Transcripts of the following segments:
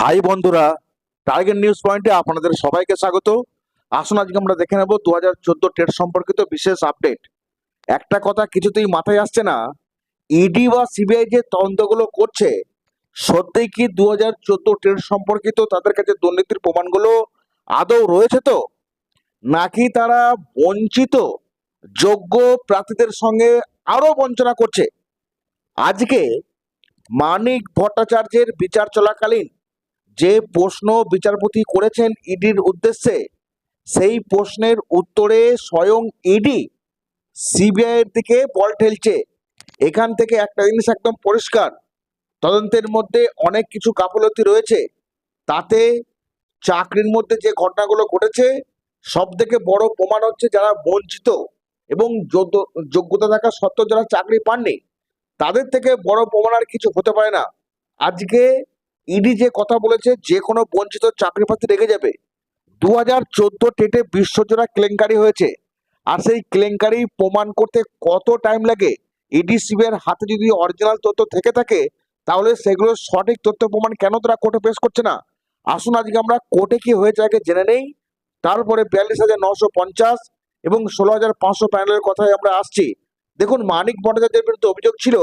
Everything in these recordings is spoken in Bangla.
হাই বন্ধুরা টার্গেট নিউজ পয়েন্টে আপনাদের সবাইকে স্বাগত। আসুন, আজকে আমরা দেখে নেব দু হাজার চোদ্দ টেট সম্পর্কিত বিশেষ আপডেট একটা কথা কিছুতেই মাথায় আসছে না ইডি বা সিবিআই যে তদন্তগুলো করছে, সত্যিই কি দু হাজার চোদ্দ টেট সম্পর্কিত তাদের কাছে দুর্নীতির প্রমাণগুলো আদৌ রয়েছে তো? নাকি তারা বঞ্চিত, যোগ্য প্রার্থীদের সঙ্গে আরও বঞ্চনা করছে? আজকে মানিক ভট্টাচার্যের বিচার চলাকালীন যে প্রশ্ন বিচারপতি করেছেন ইডির উদ্দেশ্যে, সেই প্রশ্নের উত্তরে স্বয়ং ইডি সিবিআই এর দিকে বল ঠেলছে। এখান থেকে একটা জিনিস একদম পরিষ্কার, তদন্তের মধ্যে অনেক কিছু গাফলতি রয়েছে। তাতে চাকরির মধ্যে যে ঘটনাগুলো ঘটেছে সব থেকে বড় প্রমাণ হচ্ছে যারা বঞ্চিত এবং যোগ্য- যোগ্যতা থাকা সত্ত্বেও যারা চাকরি পাননি, তাদের থেকে বড় প্রমাণ আর কিছু হতে পারে না। আজকে ইডি যে কথা বলেছে, যে কোনো বঞ্চিত চাকরি প্রার্থী রেগে যাবে। দু হাজার চোদ্দ টেটে বিশ্বজোড়া কেলেঙ্কারি হয়েছে। আর সেই কেলেঙ্কারি প্রমাণ করতে কত টাইম লাগে? ইডি সিবিআর হাতে যদি অরিজিনাল তথ্য থেকে থাকে, তাহলে সেগুলোর সঠিক তথ্য প্রমাণ কেন তারা কোর্টে পেশ করছে না? আসুন আজকে আমরা কোর্টে কি হয়েছে আগে জেনে নেই। তারপরে বিয়াল্লিশ হাজার নশো পঞ্চাশ এবং ষোলো হাজার পাঁচশো প্যানেলের কথায় আমরা আসছি। দেখুন মানিক ভট্টাচার্যের বিরুদ্ধে অভিযোগ ছিল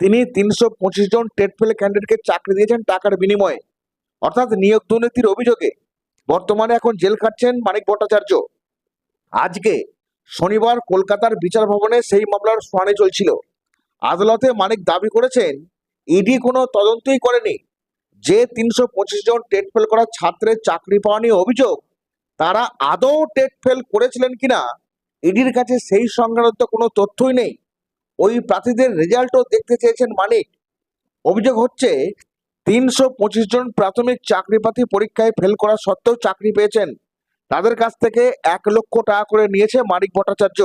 তিনি তিনশো পঁচিশ জন টেট ফেল ক্যান্ডিডেটকে চাকরি দিয়েছেন টাকার বিনিময়ে। অর্থাৎ নিয়োগ দুর্নীতির অভিযোগে বর্তমানে এখন জেল খাটছেন মানিক ভট্টাচার্য। আজকে শনিবার কলকাতার বিচার ভবনে সেই মামলার শুনানি চলছিল। আদালতে মানিক দাবি করেছেন, ইডি কোনো তদন্তই করেনি। যে তিনশো পঁচিশ জন টেট ফেল করা ছাত্রের চাকরি পাওয়া নিয়ে অভিযোগ, তারা আদৌ টেট ফেল করেছিলেন কিনা, ইডির কাছে সেই সংক্রান্ত কোনো তথ্যই নেই। ওই প্রার্থীদের রেজাল্টও দেখতে চেয়েছেন মানিক। অভিযোগ হচ্ছে, তিনশো পঁচিশ জন প্রাথমিক চাকরি পরীক্ষায় ফেল করা সত্ত্বেও চাকরি পেয়েছেন। তাদের কাছ থেকে এক লক্ষ টাকা করে নিয়েছে মানিক ভট্টাচার্য।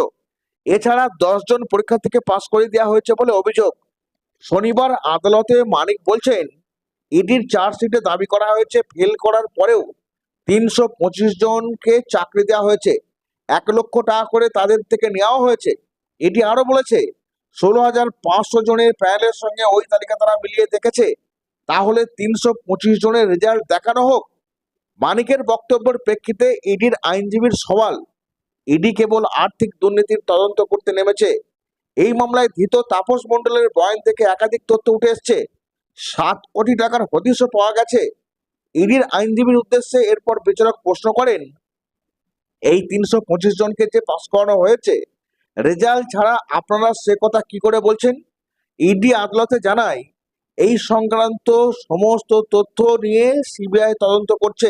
এছাড়া জন পরীক্ষার্থীকে পাশ করে দেওয়া হয়েছে বলে অভিযোগ। শনিবার আদালতে মানিক বলছেন, ইডির চার্জশিটে দাবি করা হয়েছে, ফেল করার পরেও তিনশো পঁচিশ জনকে চাকরি দেওয়া হয়েছে। এক লক্ষ টাকা করে তাদের থেকে নেওয়া হয়েছে। এটি আরও বলেছে ষোলো হাজার পাঁচশো জনের প্যানেলের সঙ্গে ওই তালিকা তারা মিলিয়ে দেখেছে। তাহলে তিনশো পঁচিশ জনের রেজাল্ট দেখানো হোক। মানিকের বক্তব্যের প্রেক্ষিতে ইডির আইনজীবীর সওয়াল, ইডি কেবল আর্থিক দুর্নীতির তদন্ত করতে নেমেছে। এই মামলায় ধৃত তাপস মণ্ডলের বয়ান থেকে একাধিক তথ্য উঠে এসছে। সাত কোটি টাকার হদিশও পাওয়া গেছে। ইডির আইনজীবীর উদ্দেশ্যে এরপর বিচারক প্রশ্ন করেন, এই তিনশো পঁচিশ জনকে যে পাস করানো হয়েছে রেজাল্ট ছাড়া আপনারা সে কথা কি করে বলছেন? ইডি আদালতে জানায়, এই সংক্রান্ত সমস্ত তথ্য নিয়ে সিবিআই তদন্ত করছে।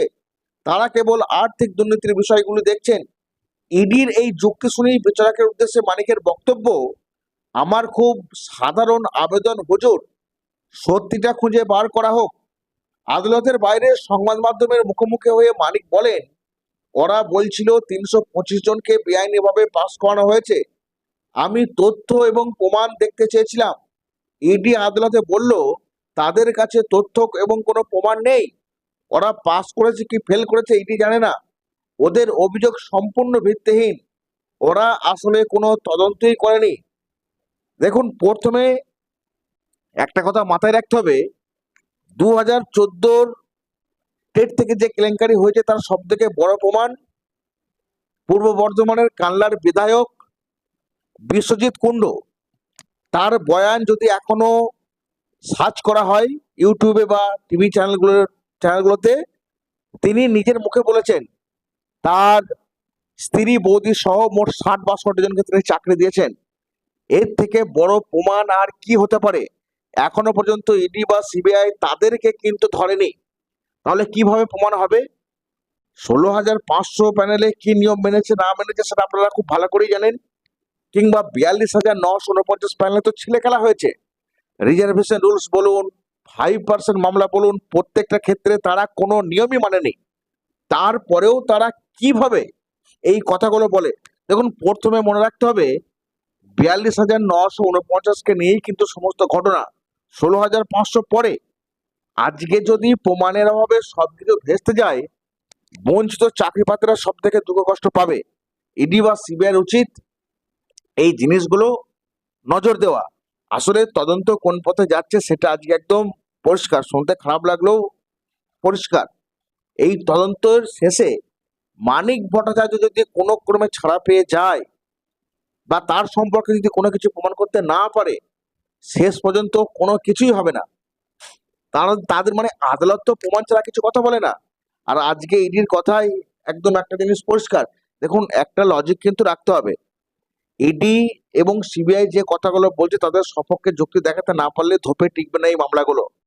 তারা কেবল আর্থিক দুর্নীতির বিষয়গুলি দেখছেন। ইডির এই যুক্তি শুনেই বিচারকের উদ্দেশ্যে মানিকের বক্তব্য, আমার খুব সাধারণ আবেদন হুজুর, সত্যিটা খুঁজে বার করা হোক। আদালতের বাইরে সংবাদ মাধ্যমের মুখোমুখি হয়ে মানিক বলেন, ওরা বলছিল তিনশো পঁচিশ জনকে বেআইনিভাবে পাস করানো হয়েছে। আমি তথ্য এবং প্রমাণ দেখতে চেয়েছিলাম। ইডি আদালতে বলল, তাদের কাছে তথ্য এবং কোনো প্রমাণ নেই। ওরা পাস করেছে কি ফেল করেছে ইডি জানে না। ওদের অভিযোগ সম্পূর্ণ ভিত্তিহীন। ওরা আসলে কোনো তদন্তই করেনি। দেখুন, প্রথমে একটা কথা মাথায় রাখতে হবে। দু হাজার চোদ্দোর টেট থেকে যে কেলেঙ্কারি হয়েছে তার সব থেকে বড় প্রমাণ, পূর্ব বর্ধমানের কানলার বিধায়ক বিশ্বজিৎ কুণ্ড, তার বয়ান যদি এখনও সার্চ করা হয় ইউটিউবে বা টিভি চ্যানেলগুলোর চ্যানেলগুলোতে, তিনি নিজের মুখে বলেছেন, তার স্ত্রী বৌদি সহ মোট ষাট বাষট্টি জনকে তিনি চাকরি দিয়েছেন। এর থেকে বড় প্রমাণ আর কি হতে পারে? এখনও পর্যন্ত ইডি বা সিবিআই তাদেরকে কিন্তু ধরেনি। তাহলে কীভাবে প্রমাণ হবে? ষোলো হাজার পাঁচশো প্যানেলে কি নিয়ম মেনেছে, না মেনেছে, সেটা আপনারা খুব ভালো করেই জানেন। কিংবা বিয়াল্লিশ হাজার নশো উনপঞ্চাশ প্যানেলে তো ছেলে খেলা হয়েছে। রিজার্ভেশন রুলস বলুন ফাইভ পার্সেন্ট মামলা বলুন, প্রত্যেকটা ক্ষেত্রে তারা কোনো নিয়মই মানেনি। তারপরেও তারা কীভাবে এই কথাগুলো বলে? দেখুন, প্রথমে মনে রাখতে হবে, বিয়াল্লিশ হাজার নশো উনপঞ্চাশকে নিয়েই কিন্তু সমস্ত ঘটনা। ষোলো হাজার পাঁচশো পরে। আজকে যদি প্রমাণের অভাবে সব কিছু ভেস্তে যায়, বঞ্চিত চাকরি পাত্ররা সব থেকে দুঃখ কষ্ট পাবে। ইডি বা সিবিআই উচিত এই জিনিসগুলো নজর দেওয়া। আসলে তদন্ত কোন পথে যাচ্ছে সেটা আজকে একদম পরিষ্কার, শুনতে খারাপ লাগলেও পরিষ্কার। এই তদন্তের শেষে মানিক ভট্টাচার্য যদি কোনো ক্রমে ছাড়া পেয়ে যায় বা তার সম্পর্কে যদি কোনো কিছু প্রমাণ করতে না পারে, শেষ পর্যন্ত কোনো কিছুই হবে না। তারা, তাদের মানে আদালত তো প্রমাণ ছাড়া কিছু কথা বলে না। আর আজকে ইডির কথাই একদম একটা জিনিস পরিষ্কার। দেখুন, একটা লজিক কিন্তু রাখতে হবে। ইডি এবং সিবিআই যে কথাগুলো বলছে, তাদের সপক্ষে যুক্তি দেখাতে না পারলে ধোপে টিকবে না এই মামলাগুলো।